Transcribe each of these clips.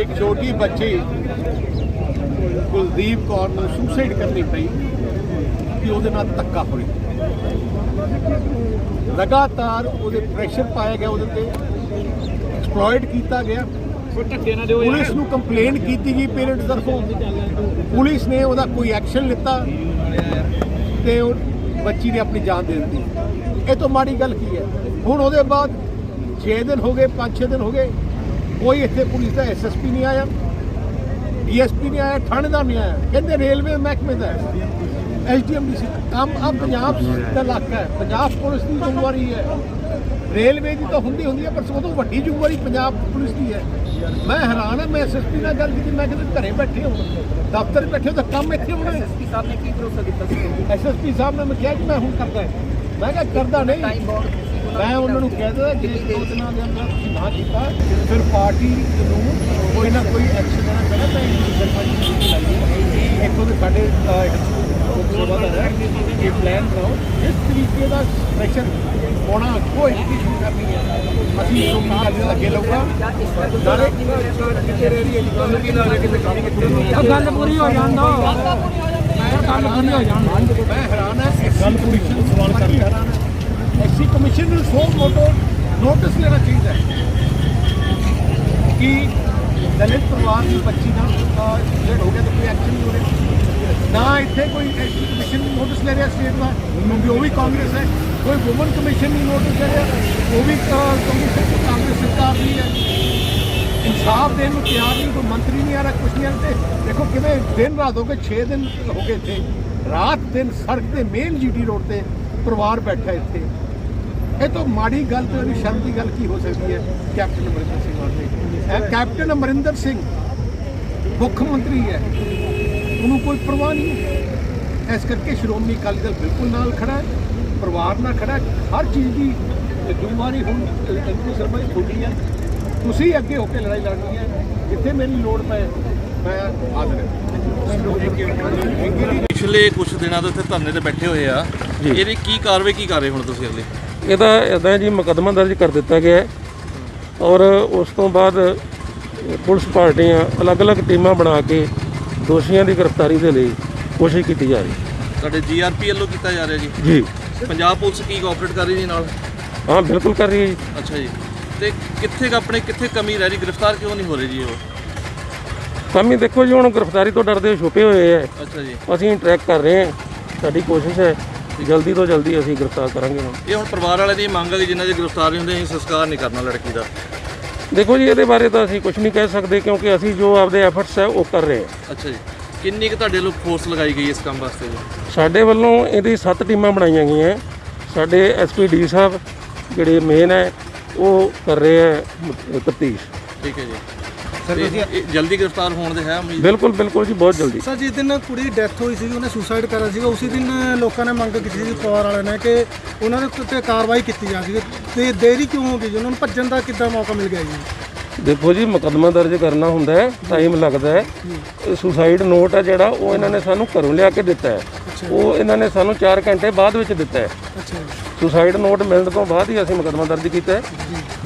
ਇੱਕ ਛੋਟੀ ਬੱਚੀ ਕੁਲਦੀਪ ਕੌਰ ਨੂੰ ਸੁਸਾਈਡ ਕਰਨੀ ਪਈ ਕਿ ਉਹਦੇ ਨਾਲ ਧੱਕਾ ਹੋਇਆ। ਲਗਾਤਾਰ ਉਹਦੇ ਪ੍ਰੈਸ਼ਰ ਪਾਇਆ ਗਿਆ ਉਹਦੇ ਤੇ ਐਕਸਪਲੋਇਟ ਕੀਤਾ ਗਿਆ। ਪੁਲਿਸ ਨੂੰ ਕੰਪਲੇਂਟ ਕੀਤੀ ਗਈ ਪੇਰੈਂਟਸ ਤਰਫੋਂ। ਪੁਲਿਸ ਨੇ ਉਹਦਾ ਕੋਈ ਐਕਸ਼ਨ ਲਿੱਤਾ ਤੇ ਉਹ ਬੱਚੀ ਨੇ ਆਪਣੀ ਜਾਨ ਦੇ ਦਿੱਤੀ। ਇਹ ਤੋਂ ਮਾੜੀ ਗੱਲ ਕੀ ਹੈ? ਹੁਣ ਉਹਦੇ ਬਾਅਦ 6 ਦਿਨ ਹੋ ਗਏ 5-6 ਦਿਨ ਹੋ ਗਏ। ਕੋਈ ਇੱਥੇ ਪੁਲਿਸ ਦਾ ਐਸਐਸਪੀ ਨਹੀਂ ਆਇਆ ਡੀਐਸਪੀ ਨਹੀਂ ਆਇਆ ਥਾਣੇਦਾਰ ਨਹੀਂ ਆਇਆ। ਕਹਿੰਦੇ ਰੇਲਵੇ ਮਹਿਕਮੇ ਦਾ ਐਸਡੀਐਮਡੀਸੀ ਕੰਮ ਆ ਪੰਜਾਬ ਦਾ ਇਲਾਕਾ ਹੈ ਪੰਜਾਬ ਪੁਲਿਸ ਦੀ ਜ਼ਿੰਮੇਵਾਰੀ ਹੈ। ਰੇਲਵੇ ਦੀ ਤਾਂ ਹੁੰਦੀ ਹੁੰਦੀ ਹੈ ਪਰ ਸਭ ਤੋਂ ਵੱਡੀ ਜ਼ਿੰਮੇਵਾਰੀ ਪੰਜਾਬ ਪੁਲਿਸ ਦੀ ਹੈ। ਮੈਂ ਹੈਰਾਨ ਹਾਂ ਮੈਂ ਐਸਐਸਪੀ ਨਾਲ ਗੱਲ ਕੀਤੀ ਮੈਂ ਕਹਿੰਦਾ ਘਰੇ ਬੈਠੇ ਹੋ ਦਫ਼ਤਰ ਬੈਠੇ ਹੋ ਤਾਂ ਕੰਮ ਇੱਥੇ ਹੋਣਾ ਹੈ। ਐਸਪੀ ਸਾਹਿਬ ਨੇ ਕੀ ਭਰੋਸਾ ਦਿੱਤਾ ਸੀ? ਐਸਐਸਪੀ ਸਾਹਿਬ ਨੇ ਮੈਂ ਕਿਹਾ ਕਿ ਮੈਂ ਹੁਣ ਕਰਦਾ। ਮੈਂ ਕਿਹਾ ਕਰਦਾ ਨਹੀਂ। ਮੈਂ ਉਹਨਾਂ ਨੂੰ ਕਹਿ ਦਿੱਤਾ ਕਿ ਇਸ ਦੋ ਦਿਨਾਂ ਦੇ ਅੰਦਰ ਤੁਸੀਂ ਨਾ ਕੀਤਾ ਫਿਰ ਪਾਰਟੀ ਨੂੰ ਕੋਈ ਨਾ ਕੋਈ ਐਕਸ਼ਨ ਲੈਣਾ ਪੈਣਾ ਤਾਂ ਇਹ ਸਰਪੰਚ ਨੂੰ ਲਾਈਏ ਇੱਥੋਂ ਦੇ ਸਾਡੇ ਇਹ ਪਲਾਨ ਬਣਾਓ। ਇਸ ਤਰੀਕੇ ਦਾ ਪ੍ਰੈਸ਼ਰ ਪਾਉਣਾ ਕੋਈ ਨਹੀਂ ਕਰਨੀ ਹੈ। ਅਸੀਂ ਇਸ ਨੂੰ ਨਾਲ ਲੱਗੇ ਲਊਗਾ। ਨਾਲੇ ਕਿਤੇ ਰਹਿ ਰਹੀ ਹੈ ਤੁਹਾਨੂੰ ਕੀ ਲੱਗਦਾ ਕਿ ਕੰਮ ਕਿੱਥੇ ਗੱਲ ਪੂਰੀ ਹੋ ਜਾਣ ਦੋ। ਗੱਲ ਪੂਰੀ ਹੋ ਜਾਣ ਮੈਂ ਹੈਰਾਨ ਹਾਂ ਗੱਲ ਪੂਰੀ ਸਵਾਲ ਕਰ ਰਿਹਾ ਐਸਸੀ ਕਮਿਸ਼ਨ ਨੂੰ ਸੋ ਮੋਟੋ ਨੋਟਿਸ ਲੈਣਾ ਚਾਹੀਦਾ ਹੈ ਕਿ ਦਲਿਤ ਪਰਿਵਾਰ ਦੀ ਬੱਚੀ ਨਾਲ ਜਿਹੜਾ ਹੋ ਗਿਆ ਤਾਂ ਕੋਈ ਐਕਸ਼ਨ ਨਹੀਂ ਹੋ ਰਿਹਾ। ਨਾ ਇੱਥੇ ਕੋਈ ਐਸਸੀ ਕਮਿਸ਼ਨ ਨੋਟਿਸ ਲੈ ਰਿਹਾ ਸਟੇਟ ਦਾ, ਕਿਉਂਕਿ ਉਹ ਵੀ ਕਾਂਗਰਸ ਹੈ। ਕੋਈ ਵੂਮਨ ਕਮਿਸ਼ਨ ਨਹੀਂ ਨੋਟਿਸ ਲੈ ਰਿਹਾ, ਉਹ ਵੀ ਕਾਂਗਰਸ ਸਰਕਾਰ ਦੀ ਹੈ। ਇਨਸਾਫ ਦੇਣ ਨੂੰ ਤਿਆਰ ਨਹੀਂ, ਕੋਈ ਮੰਤਰੀ ਨਹੀਂ ਆ ਰਿਹਾ ਕੁਛ ਨਹੀਂ ਆ ਰਿਹਾ ਦੇਖੋ ਕਿਵੇਂ ਦਿਨ ਰਾਤ ਹੋ ਗਏ 6 ਦਿਨ ਹੋ ਗਏ ਇੱਥੇ। ਰਾਤ ਦਿਨ ਸੜਕ ਤੇ ਮੇਨ ਜੀਟੀ ਰੋਡ ਤੇ ਪਰਿਵਾਰ ਬੈਠਾ ਇੱਥੇ। ਇਹ ਤਾਂ ਮਾੜੀ ਗੱਲ ਤੇ ਉਹਦੀ ਸ਼ਰਮ ਦੀ ਗੱਲ ਕੀ ਹੋ ਸਕਦੀ ਹੈ? ਕੈਪਟਨ ਅਮਰਿੰਦਰ ਸਿੰਘ ਵਾਸਤੇ ਇਹ ਕੈਪਟਨ ਅਮਰਿੰਦਰ ਸਿੰਘ ਮੁੱਖ ਮੰਤਰੀ ਹੈ। ਉਹਨੂੰ ਕੋਈ ਪਰਵਾਹ ਨਹੀਂ ਇਸ ਕਰਕੇ ਸ਼੍ਰੋਮਣੀ ਅਕਾਲੀ ਦਲ ਬਿਲਕੁਲ ਨਾਲ ਖੜਾ ਹੈ ਪਰਿਵਾਰ ਨਾਲ ਖੜਾ ਹੈ। ਹਰ ਚੀਜ਼ ਦੀ ਜ਼ਿੰਮੇਵਾਰੀ ਹੁਣ ਅੰਕੁਰ ਸ਼ਰਮਾ ਦੀ ਤੁਹਾਡੀ ਹੈ। ਤੁਸੀਂ ਅੱਗੇ ਹੋ ਕੇ ਲੜਾਈ ਲੜਨੀ ਹੈ। ਜਿੱਥੇ ਮੇਰੀ ਲੋੜ ਪਏ ਮੈਂ ਹਾਜ਼ਰ ਹਾਂ। ਪਿਛਲੇ ਕੁਝ ਦਿਨਾਂ ਤੋਂ ਇੱਥੇ ਧਰਨੇ ਤੇ ਬੈਠੇ ਹੋਏ ਆ। ਇਹਦੀ ਕੀ ਕਾਰਵਾਈ ਕੀ ਕਰ ਰਹੇ ਹੁਣ ਤੁਸੀਂ ਅਗਲੇ? ਇਹਦਾ ਇਦਾਂ ਜੀ ਮੁਕੱਦਮਾ ਦਰਜ ਕਰ ਦਿੱਤਾ ਗਿਆ ਹੈ ਔਰ ਉਸ ਤੋਂ ਬਾਅਦ ਪੁਲਿਸ ਪਾਰਟੀਆਂ ਅਲੱਗ-ਅਲੱਗ ਟੀਮਾਂ ਬਣਾ ਕੇ ਦੋਸ਼ੀਆਂ ਦੀ ਗ੍ਰਿਫਤਾਰੀ ਦੇ ਲਈ ਕੋਸ਼ਿਸ਼ ਕੀਤੀ ਜਾ ਰਹੀ ਹੈ। ਤੁਹਾਡੇ ਜੀਆਰਪੀ ਵੱਲੋਂ ਕੀਤਾ ਜਾ ਰਿਹਾ ਜੀ? ਜੀ। ਪੰਜਾਬ ਪੁਲਿਸ ਕੀ ਕੋਆਪਰੇਟ ਕਰ ਰਹੀ ਜੀ ਨਾਲ? ਹਾਂ ਬਿਲਕੁਲ ਕਰ ਰਹੀ ਹੈ ਜੀ। ਅੱਛਾ ਜੀ। ਤੇ ਕਿੱਥੇ ਕੁ ਆਪਣੇ ਕਿੱਥੇ ਕਮੀ ਰਹਿ ਰਹੀ? ਗ੍ਰਿਫਤਾਰ ਕਿਉਂ ਨਹੀਂ ਹੋ ਰਹੇ ਜੀ ਉਹ? ਕਮੀ ਦੇਖੋ ਜੀ ਹੁਣ ਗ੍ਰਿਫਤਾਰੀ ਤੋਂ ਡਰਦੇ ਹੋਏ ਛੁਪੇ ਹੋਏ ਹੈ। ਅੱਛਾ ਜੀ। ਅਸੀਂ ਟਰੈਕ ਕਰ ਰਹੇ ਹਾਂ। ਸਾਡੀ ਕੋਸ਼ਿਸ਼ ਹੈ ਜਲਦੀ ਤੋਂ ਜਲਦੀ ਅਸੀਂ ਗ੍ਰਿਫਤਾਰ ਕਰਾਂਗੇ ਹੁਣ। ਇਹ ਹੁਣ ਪਰਿਵਾਰ ਵਾਲਿਆਂ ਦੀ ਮੰਗ ਹੈ ਕਿ ਜਿੰਨਾ ਗ੍ਰਿਫਤਾਰ ਨਹੀਂ ਹੁੰਦੇ ਅਸੀਂ ਸੰਸਕਾਰ ਨਹੀਂ ਕਰਨਾ ਲੜਕੀ ਦਾ। ਦੇਖੋ ਜੀ ਇਹਦੇ ਬਾਰੇ ਤਾਂ ਅਸੀਂ ਕੁਝ ਨਹੀਂ ਕਹਿ ਸਕਦੇ ਕਿਉਂਕਿ ਅਸੀਂ ਜੋ ਆਪਦੇ ਐਫਰਟਸ ਹੈ ਉਹ ਕਰ ਰਹੇ ਹਾਂ। ਅੱਛਾ ਜੀ। ਕਿੰਨੀ ਕੁ ਤੁਹਾਡੇ ਵੱਲੋਂ ਫੋਰਸ ਲਗਾਈ ਗਈ ਇਸ ਕੰਮ ਵਾਸਤੇ ਜੀ? ਸਾਡੇ ਵੱਲੋਂ ਇਹਦੀ 7 ਟੀਮਾਂ ਬਣਾਈਆਂ ਗਈਆਂ। ਸਾਡੇ ਐਸਪੀਡੀ ਸਾਹਿਬ ਜਿਹੜੇ ਮੇਨ ਹੈ ਉਹ ਕਰ ਰਹੇ ਹੈ ਤਫਤੀਸ਼। ਠੀਕ ਹੈ ਜੀ। ਜਲਦੀ ਗ੍ਰਿਫਤਾਰ ਹੋਣ ਦੇ ਹੈ ਉਮੀਦ? ਬਿਲਕੁਲ ਬਿਲਕੁਲ ਜੀ ਬਹੁਤ ਜਲਦੀ। ਸਰ ਜਿਸ ਦਿਨ ਕੁੜੀ ਦੀ ਡੈਥ ਹੋਈ ਸੀ ਉਹਨੇ ਸੁਸਾਈਡ ਕਰਿਆ ਸੀਗਾ ਉਸੇ ਦਿਨ ਲੋਕਾਂ ਨੇ ਮੰਗ ਕੀਤੀ ਸੀ ਪਰਿਵਾਰ ਵਾਲਿਆਂ ਨੇ ਕਿ ਉਹਨਾਂ ਦੇ ਉੱਤੇ ਕਾਰਵਾਈ ਕੀਤੀ ਜਾਵੇ ਤੇ ਦੇਰੀ ਕਿਉਂ ਹੋ ਗਈ ਜੀ? ਉਹਨਾਂ ਨੂੰ ਭੱਜਣ ਦਾ ਕਿੱਦਾਂ ਮੌਕਾ ਮਿਲ ਗਿਆ ਜੀ? ਦੇਖੋ ਜੀ ਮੁਕੱਦਮਾ ਦਰਜ ਕਰਨਾ ਹੁੰਦਾ ਹੈ ਟਾਈਮ ਲੱਗਦਾ ਹੈ। ਸੁਸਾਈਡ ਨੋਟ ਹੈ ਜਿਹੜਾ ਉਹ ਇਹਨਾਂ ਨੇ ਸਾਨੂੰ ਘਰੋਂ ਲਿਆ ਕੇ ਦਿੱਤਾ ਹੈ। ਉਹ ਇਹਨਾਂ ਨੇ ਸਾਨੂੰ 4 ਘੰਟੇ ਬਾਅਦ ਵਿੱਚ ਦਿੱਤਾ ਹੈ। ਅੱਛਾ। ਜੀ ਸੁਸਾਈਡ ਨੋਟ ਮਿਲਣ ਤੋਂ ਬਾਅਦ ਹੀ ਅਸੀਂ ਮੁਕੱਦਮਾ ਦਰਜ ਕੀਤਾ ਹੈ।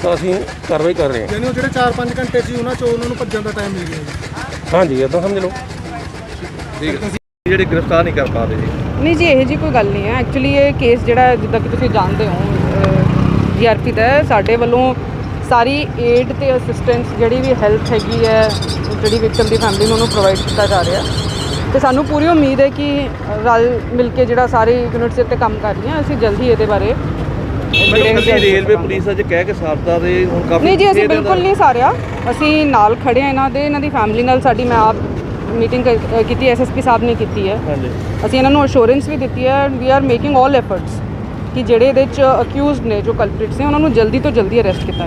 ਤਾਂ ਅਸੀਂ ਕਾਰਵਾਈ ਕਰ ਰਹੇ ਹਾਂ। ਯਾਨੀ ਉਹ ਜਿਹੜੇ 4-5 ਘੰਟੇ ਸੀ ਉਹਨਾਂ ਚੋਂ ਉਹਨਾਂ ਨੂੰ ਭੱਜਣ ਦਾ ਟਾਈਮ ਮਿਲ ਗਿਆ ਜੀ। ਹਾਂਜੀ ਇਦਾਂ ਸਮਝ ਲਓ। ਠੀਕ ਹੈ। ਜਿਹੜੇ ਗ੍ਰਿਫਤਾਰ ਨਹੀਂ ਕਰ ਪਾ ਰਹੇ ਜੀ। ਨਹੀਂ ਜੀ ਇਹ ਜੀ ਕੋਈ ਗੱਲ ਨਹੀਂ ਹੈ। ਐਕਚੁਅਲੀ ਇਹ ਕੇਸ ਜਿਹੜਾ ਜਿੱਦਾਂ ਕਿ ਤੁਸੀਂ ਜਾਣਦੇ ਹੋ ਜੀਆਰਪੀ ਦਾ ਹੈ, ਸਾਡੇ ਵੱਲੋਂ ਸਾਰੀ ਏਡ ਤੇ ਅਸਿਸਟੈਂਸ ਜਿਹੜੀ ਵੀ ਹੈਲਪ ਹੈਗੀ ਹੈ ਜਿਹੜੀ ਵਿਕਟਮ ਦੀ ਫੈਮਿਲੀ ਨੂੰ ਉਹਨੂੰ ਪ੍ਰੋਵਾਈਡ ਕੀਤਾ ਜਾ ਰਿਹਾ। ਤੇ ਸਾਨੂੰ ਪੂਰੀ ਉਮੀਦ ਹੈ ਕਿ ਰਲ ਮਿਲ ਕੇ ਜਿਹੜਾ ਸਾਰੇ ਯੂਨਿਟਸ ਤੇ ਕੰਮ ਕਰ ਰਹੀਆਂ ਅਸੀਂ ਜਲਦੀ ਇਹਦੇ ਬਾਰੇ ਜਿਹੜੇ ਹੈਗੇ ਆ ਰੇਲਵੇ ਪੁਲਿਸ ਅੱਜ ਕਹਿ ਕੇ ਸਾਰਤਾ ਦੇ ਹੁਣ ਕਾਫੀ ਨਹੀਂ ਜੀ ਅਸੀਂ ਬਿਲਕੁਲ ਨਹੀਂ ਸਾਰਿਆ। ਅਸੀਂ ਨਾਲ ਖੜੇ ਆ ਇਹਨਾਂ ਦੇ ਇਹਨਾਂ ਦੀ ਫੈਮਿਲੀ ਨਾਲ ਸਾਡੀ ਮੈਂ ਆਪ ਮੀਟਿੰਗ ਕੀਤੀ ਐਸਐਸਪੀ ਸਾਹਿਬ ਨੇ ਕੀਤੀ ਹੈ। ਹਾਂਜੀ। ਅਸੀਂ ਇਹਨਾਂ ਨੂੰ ਅਸ਼ੋਰੈਂਸ ਵੀ ਦਿੱਤੀ ਹੈ ਵੀ ਆਰ ਮੇਕਿੰਗ 올 ਐਫਰਟਸ ਕਿ ਜਿਹੜੇ ਇਹਦੇ ਚ ਅਕਿਊਜ਼ਡ ਨੇ ਜੋ ਕਲਪ੍ਰਿਟਸ ਨੇ ਉਹਨਾਂ ਨੂੰ ਜਲਦੀ ਤੋਂ ਜਲਦੀ ਅਰੈਸਟ ਕੀਤਾ